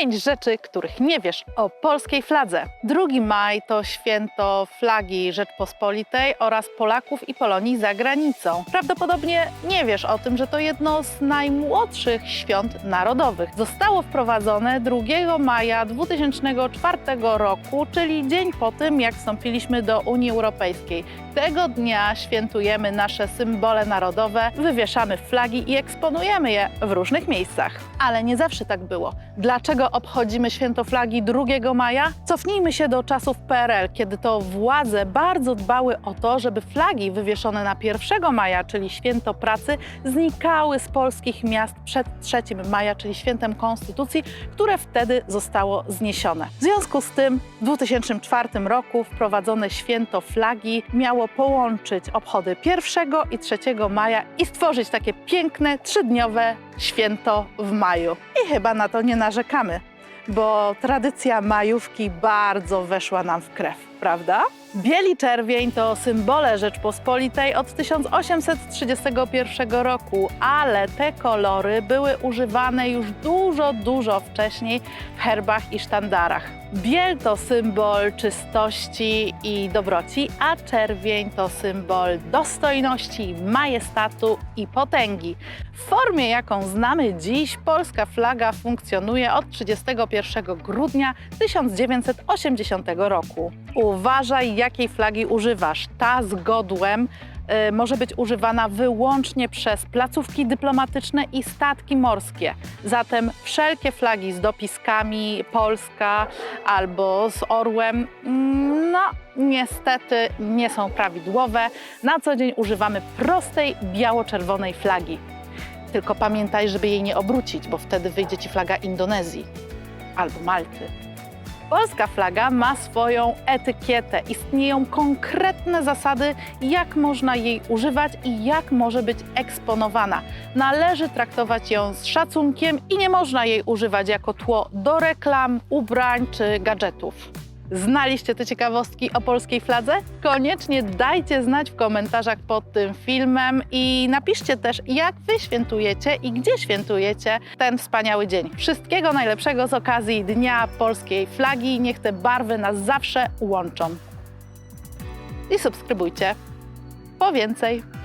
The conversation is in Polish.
Pięć rzeczy, których nie wiesz o polskiej fladze. 2 maj to święto flagi Rzeczpospolitej oraz Polaków i Polonii za granicą. Prawdopodobnie nie wiesz o tym, że to jedno z najmłodszych świąt narodowych. Zostało wprowadzone 2 maja 2004 roku, czyli dzień po tym, jak wstąpiliśmy do Unii Europejskiej. Tego dnia świętujemy nasze symbole narodowe, wywieszamy flagi i eksponujemy je w różnych miejscach. Ale nie zawsze tak było. Dlaczego obchodzimy święto flagi 2 maja? Cofnijmy się do czasów PRL, kiedy to władze bardzo dbały o to, żeby flagi wywieszone na 1 maja, czyli święto pracy, znikały z polskich miast przed 3 maja, czyli świętem Konstytucji, które wtedy zostało zniesione. W związku z tym w 2004 roku wprowadzone święto flagi miało połączyć obchody 1 i 3 maja i stworzyć takie piękne, trzydniowe święto w maju. I chyba na to nie narzekamy, bo tradycja majówki bardzo weszła nam w krew, prawda? Bieli czerwień to symbole Rzeczpospolitej od 1831 roku, ale te kolory były używane już dużo, dużo wcześniej w herbach i sztandarach. Biel to symbol czystości i dobroci, a czerwień to symbol dostojności, majestatu i potęgi. W formie, jaką znamy dziś, polska flaga funkcjonuje od 31 grudnia 1980 roku. Uważaj, jakiej flagi używasz. Ta z godłem y, może być używana wyłącznie przez placówki dyplomatyczne i statki morskie. Zatem wszelkie flagi z dopiskami Polska albo z orłem, mm, no niestety nie są prawidłowe. Na co dzień używamy prostej biało-czerwonej flagi. Tylko pamiętaj, żeby jej nie obrócić, bo wtedy wyjdzie ci flaga Indonezji albo Malty. Polska flaga ma swoją etykietę. Istnieją konkretne zasady, jak można jej używać i jak może być eksponowana. Należy traktować ją z szacunkiem i nie można jej używać jako tło do reklam, ubrań czy gadżetów. Znaliście te ciekawostki o polskiej fladze? Koniecznie dajcie znać w komentarzach pod tym filmem i napiszcie też, jak Wy świętujecie i gdzie świętujecie ten wspaniały dzień. Wszystkiego najlepszego z okazji Dnia Polskiej Flagi. Niech te barwy nas zawsze łączą. I subskrybujcie po więcej.